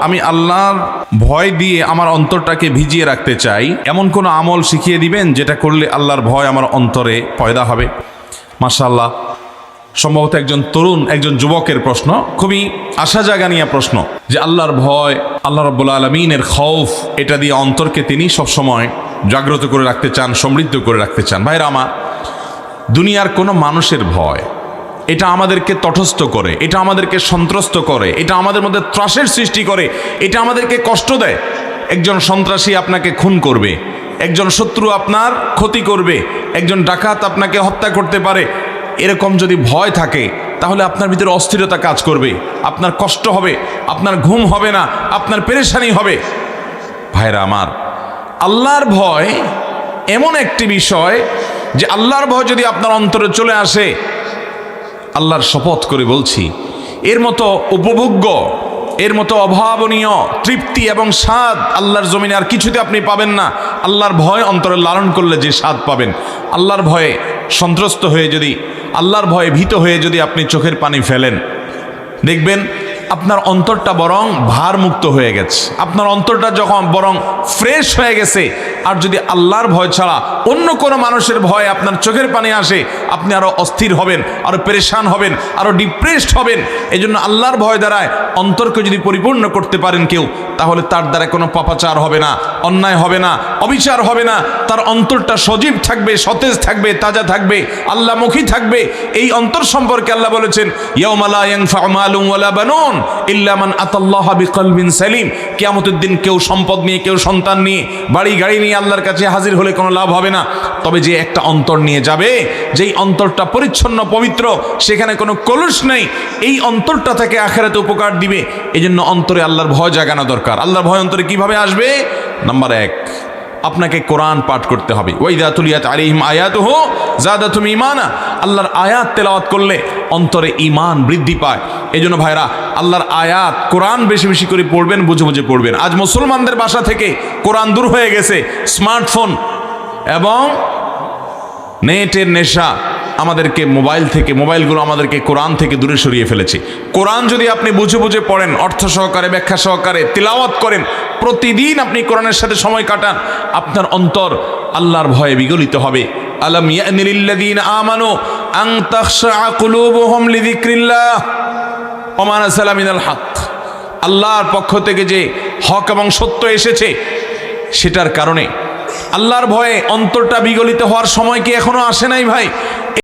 আমি আল্লাহর ভয় দিয়ে আমার অন্তরটাকে ভিজিয়ে রাখতে চাই। এমন কোনো আমল শিখিয়ে দিবেন যেটা করলে আল্লাহর ভয় আমার অন্তরে পয়দা হবে? মাশাল্লাহ সম্ভবত একজন তরুণ, একজন যুবকের প্রশ্ন। খুবই আশা জাগানিয়া প্রশ্ন যে আল্লাহর ভয়, আল্লাহ রব্বুল আলমিনের খৌফ, এটা দিয়ে অন্তরকে তিনি সবসময় জাগ্রত করে রাখতে চান, সমৃদ্ধ করে রাখতে চান। ভাইরা আমার, দুনিয়ার কোনো মানুষের ভয় এটা আমাদেরকে তটস্থ করে, এটা আমাদেরকে সন্ত্রস্ত করে, এটা আমাদের মধ্যে ত্রাসের সৃষ্টি করে, এটা আমাদেরকে কষ্ট দেয়। একজন সন্ত্রাসী আপনাকে খুন করবে, একজন শত্রু আপনার ক্ষতি করবে, একজন ডাকাত আপনাকে হত্যা করতে পারে। এরকম যদি ভয় থাকে, তাহলে আপনার ভিতরে অস্থিরতা কাজ করবে, আপনার কষ্ট হবে, আপনার ঘুম হবে না, আপনার পেরেশানি হবে। ভাইরা আমার, আল্লাহর ভয় এমন একটি বিষয় যে আল্লাহর ভয় যদি আপনার অন্তরে চলে আসে আল্লাহর শপথ করে বলছি, এর মতো উপভোগ্য, এর মতো অভাবনীয়, তৃপ্তি এবং স্বাদ আল্লাহর জমিনে আর কিছুতে আপনি পাবেন না। আল্লাহর ভয় অন্তরে লালন করলে যে স্বাদ পাবেন। আল্লাহর ভয়ে সন্ত্রস্ত হয়ে যদি, আল্লাহর ভয়ে ভীত হয়ে যদি আপনি চোখের পানি ফেলেন। দেখবেন, আপনার অন্তরটা বরং ভারমুক্ত হয়ে গেছে। আপনার অন্তরটা যখন বরং ফ্রেশ হয়ে গেছে আর যদি আল্লাহর ভয় ছাড়া অন্য কোনো মানুষের ভয় আপনার চোখের পানি আসে, আপনি আরও অস্থির হবেন আরও পেরেশান হবেন আরও ডিপ্রেসড হবেন। এই জন্য আল্লাহর ভয় দ্বারায় অন্তরকে যদি পরিপূর্ণ করতে পারেন কেউ, তাহলে তার দ্বারা কোনো পাপাচার হবে না, অন্যায় হবে না, অবিচার হবে না। তার অন্তরটা সজীব থাকবে, সতেজ থাকবে, তাজা থাকবে আল্লাহমুখী থাকবে। এই অন্তর সম্পর্কে আল্লাহ বলেছেন ইয়াউমালা ইয়ানফাউ মালুন ওয়ালা বানুন ইল্লা মান আতাল্লাহা সালিম। কিয়ামতের দিন কেউ সম্পদ নিয়ে, কেউ সন্তান নিয়ে, বাড়ি, গাড়ি নিয়ে আল্লাহর কাছে হাজির হলে কোনো লাভ হবে না। তবে যে একটা অন্তর নিয়ে যাবে, যেই অন্তরটা পরিচ্ছন্ন, পবিত্র, সেখানে কোনো কলুষ নেই। এই অন্তরটা থেকে আখেরাতে উপকার দিবে। এই জন্য অন্তরে আল্লাহর ভয় জাগানো দরকার। আল্লাহর ভয় অন্তরে কীভাবে আসবে? নাম্বার এক, আপনাকে কোরআন পাঠ করতে হবে। ওইদা তুলিয়াত আলিহিম আয়াত হো জাদা তুমি ইমানা আল্লাহর আয়াত তেলাওয়াত করলে অন্তরে ইমান বৃদ্ধি পায়। এই জন্য ভাইরা, আল্লাহর আয়াত কোরআন বেশি বেশি করে পড়বেন, বুঝে বুঝে পড়বেন। আজ মুসলমানদের বাসা থেকে কোরআন দূর হয়ে গেছে, স্মার্টফোন এবং নেটের নেশা আমাদেরকে মোবাইল থেকে, মোবাইলগুলো আমাদেরকে কোরআন থেকে দূরে সরিয়ে ফেলেছে। কোরআন যদি আপনি বুঝে বুঝে পড়েন, অর্থ সহকারে, ব্যাখ্যা সহকারে, তিলাওয়াত করেন, প্রতিদিন আপনি কোরআনের সাথে সময় কাটান, আপনার অন্তর আল্লাহর ভয়ে বিগলিত হবে। আলম ইয়ানিল্লাযীনা আমানু আন তাখশা কুলুবুহুম লিযিকরিল্লাহ। ওমা নাযালা মিনাল হক। আল্লাহর পক্ষ থেকে যে হক এবং সত্য এসেছে, সেটার কারণে। আল্লাহর ভয়ে অন্তরটা বিগলিত হওয়ার সময় কি এখনও আসে নাই ভাই?